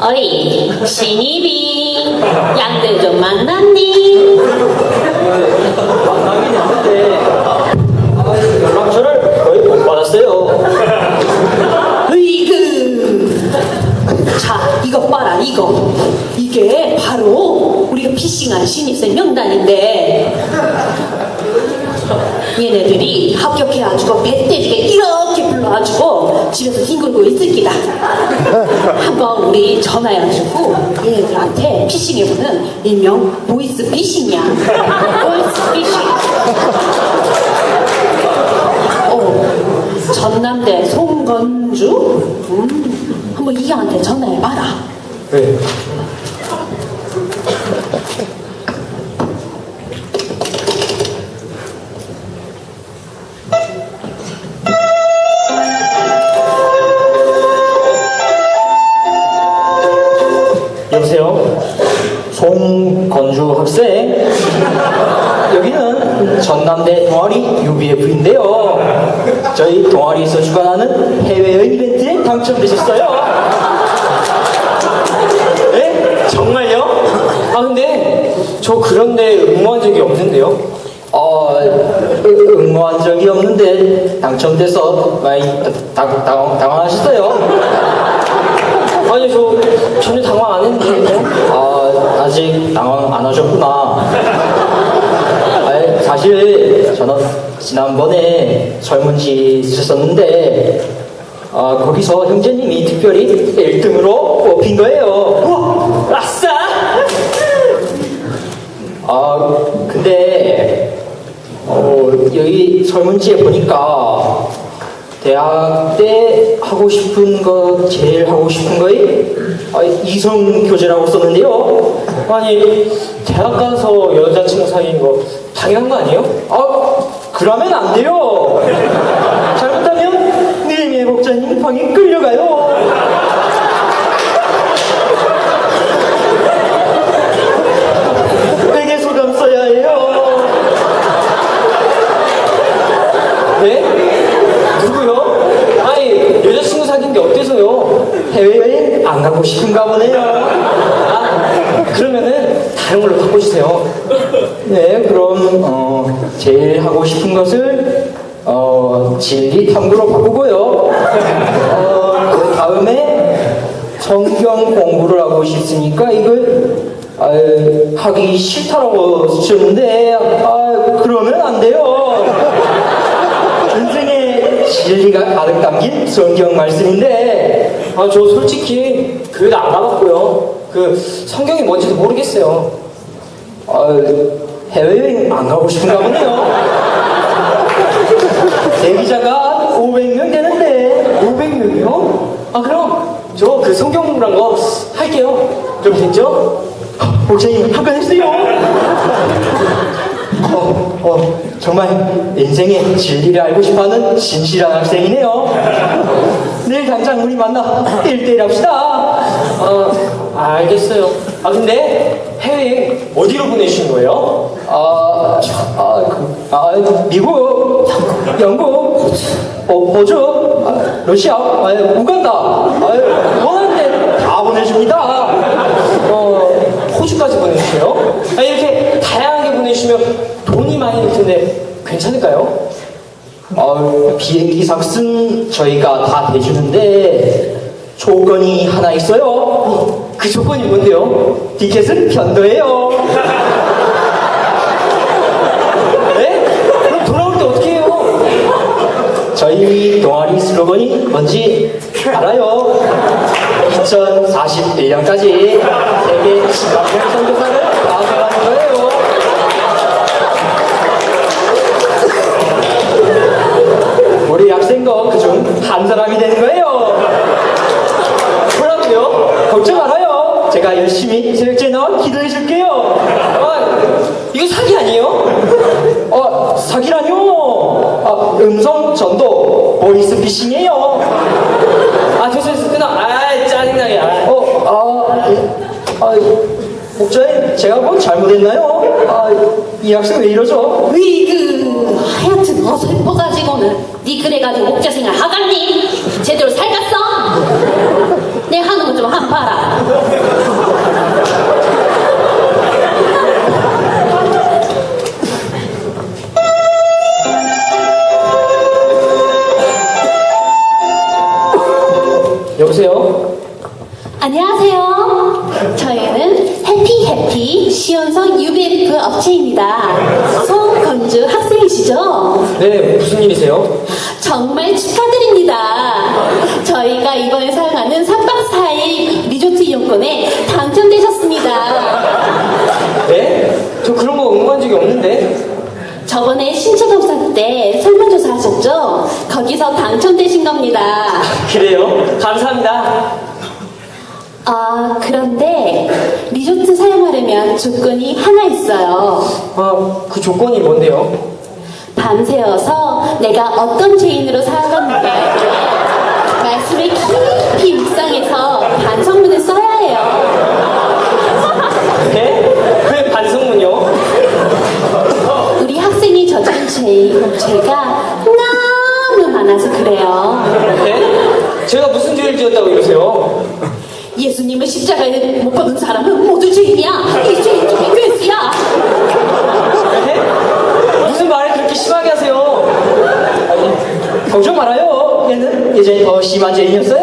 어이, 신입이 양들 좀 만났니? 만나긴 했는데 아, 연락처를 거의 못 받았어요. 으이그. 자, 이거 봐라, 이거. 이게 바로 우리가 피싱한 신입생 명단인데, 얘네들이 합격해가지고 배때지게 이렇게 불러가지고 집에서 뒹굴고 있을 기다. 한번 우리 전화해가지고 얘네들한테 피싱해보는 일명 보이스 피싱이야. 보이스 피싱. 어, 전남대 송건주? 음, 한번 이양한테 전화해봐라. 네. 학생 여기는 전남대 동아리 UBF인데요. 저희 동아리에서 주관하는 해외여행 이벤트에 당첨되셨어요. 네? 정말요? 아 근데 저 그런데 응모한 적이 없는데요? 어, 응- 응모한 적이 없는데 당첨돼서 많이 당, 당, 당황하셨어요? 아니 저 전혀 당황 안 했는데. 아 아직 당황 안 하셨구나. 아니, 사실 저는 지난번에 설문지 쓰셨었는데 아, 거기서 형제님이 특별히 1등으로 뽑힌 거예요. 우와, 아싸! 아 근데 어, 여기 설문지에 보니까 대학 때 하고 싶은 거 제일 하고 싶은 거이 아, 이성 교제라고 썼는데요. 아니 대학 가서 여자친구 사귄 거 당연한 거 아니에요? 아 그러면 안 돼요. 잘못하면 내미 목자님 방에 끌려가요. 베개 소감 써야 해요. 네? 누구요? 아니 여자친구 사귄 게 어때서요? 해외여행 안 가고 싶은가 보네요. 아, 다른 걸로 바꿔주세요. 네, 그럼 어, 제일 하고 싶은 것을 어, 진리 탐구로 바꾸고요. 어, 그 다음에 성경 공부를 하고 싶으니까 이걸 아유, 하기 싫다라고 쓰셨는데 아, 그러면 안 돼요. 인생의 진리가 가득 담긴 성경 말씀인데 아 저 솔직히 교회도 안 가봤고요 그 성경이 뭔지도 모르겠어요 아 해외여행 안 가고 싶은가 보네요 대기자가 500명 되는데 500명이요? 아 그럼 저 그 성경 공부란 거 할게요 그럼 됐죠? 목사님 합격했어요 어, 어, 정말 인생의 진리를 알고 싶어하는 진실한 학생이네요. 내일 당장 우리 만나 1대1 합시다. 어, 알겠어요. 아, 근데 해외 어디로 보내주신 거예요? 아, 아, 그, 아 미국, 영국, 어, 호주, 아, 러시아, 아, 우간다. 아, 원하는데 다 보내줍니다. 어, 호주까지 보내주세요. 아, 이렇게 다양하게 보내주시면 돈이 많이 들 텐데 괜찮을까요? 어, 비행기 삭은 저희가 다 대주는데 조건이 하나 있어요. 어, 그 조건이 뭔데요? 티켓은 편도예요. 네? 그럼 돌아올 때 어떻게 해요? 저희 동아리 슬로건이 뭔지 알아요. 2041년까지 세계 10만 명 선교사를 파송하는 거예요. 우리 학생도 그중 한 사람이 되는 거예요. 뭐라고요? 걱정 말아요. 제가 열심히 새벽제 나와 기도해 줄게요. 아, 이거 사기 아니에요? 어, 사기라뇨? 아, 음성 전도 보이스 피싱이에요. 아, 됐어, 됐어, 끊어. 아, 짜증나게. 아. 어, 아, 예. 아, 목사님, 제가 뭐 잘못했나요? 아, 이 학생 왜 이러죠? 으이그. 하여튼 어설퍼가지고는 네 그래가지고 목자 생활 하갔니? 제대로 살갔어? 내 하는 거 좀 한 봐라. 정말 축하드립니다. 저희가 이번에 사용하는 3박 4일 리조트 이용권에 당첨되셨습니다. 네? 저 그런 거 응모한 적이 없는데. 저번에 신체 검사 때 설문조사 하셨죠? 거기서 당첨되신 겁니다. 그래요? 감사합니다. 아, 그런데 리조트 사용하려면 조건이 하나 있어요. 아, 그 조건이 뭔데요? 밤새워서 내가 어떤 죄인으로 살아갔는지 말씀을 깊이 묵상해서 반성문을 써야 해요. 네? 왜 반성문요? 우리 학생이 저지른 죄, 죄가 너무 많아서 그래요. 네? 제가 무슨 죄를 지었다고 이러세요? 예수님을 십자가에 못 박은 사람은 모두 죄인이야. 이 죄인 중에 괴수야. 네? 그렇게 심하게 하세요? 걱정 말아요. 얘는 예전에 더 심한 죄인이었어요.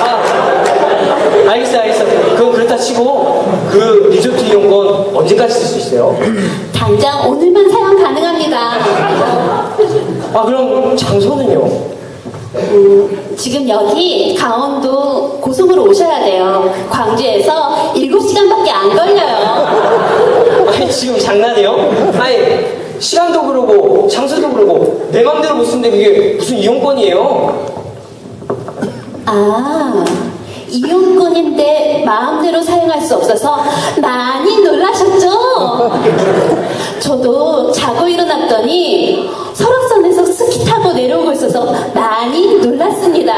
아, 알겠어요, 알겠어요. 그건 그렇다 치고, 그 리조트 이용권 언제까지 쓸 수 있어요? 당장 오늘만 사용 가능합니다. 아, 그럼 장소는요? 지금 여기 강원도 고성으로 오셔야 돼요. 광주에서 7시간밖에 안 걸려요. 아니, 지금 장난해요? 아니, 시간도 그러고, 장소도 그러고, 내 맘대로 못 쓰는데 그게 무슨 이용권이에요? 아, 이용권인데 마음대로 사용할 수 없어서 많이 놀라셨죠? 저도 자고 일어났더니 설악산에서 스키 타고 내려오고 있어서 많이 놀랐습니다.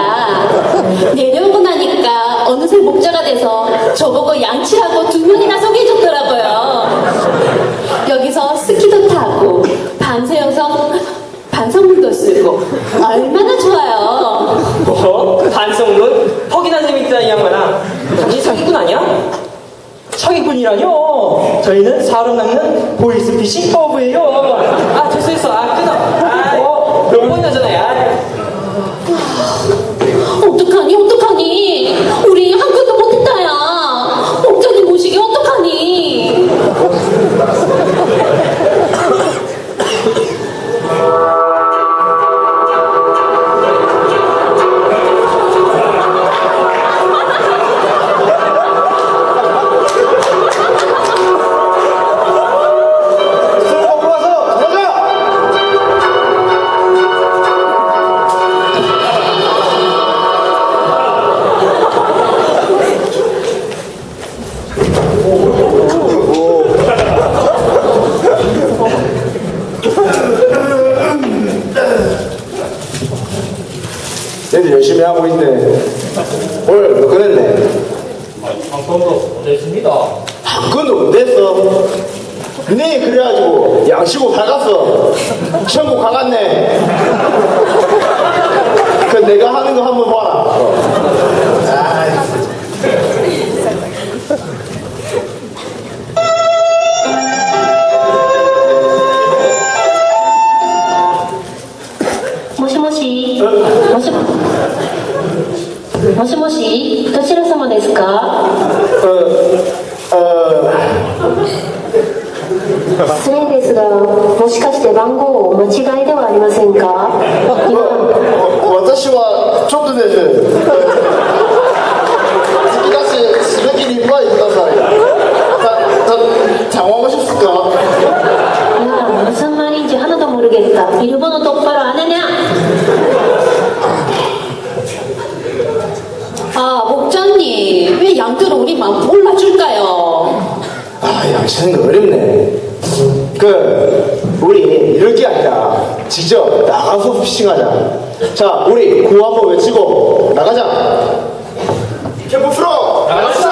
내려오고 나니까 어느새 목자가 돼서 저보고 양치라고 두 명이나 소개해줬더라고요. 사기꾼 아니야? 사기꾼이라뇨? 저희는 사람 낚는 보이스피싱 버브예요. 아 됐어 됐어. 아, 얘들 열심히 하고 있네. 오늘 몇 건했네? 방송도 못했습니다 한 건도 못했어. 네 그래가지고 양치고 밝았어. 천국 가갔네. 그 내가 하는 거 한번 봐 しもし。もしもしどちら様ですか？失礼ですがもしかして番号を間違いではありませんか？私はちょっとです 맞추는 어렵네. 그, 우리 이렇게 하자. 직접 나가서 푸싱하자. 자, 우리 구 한번 외치고 나가자. 캠프 프로! 나가자!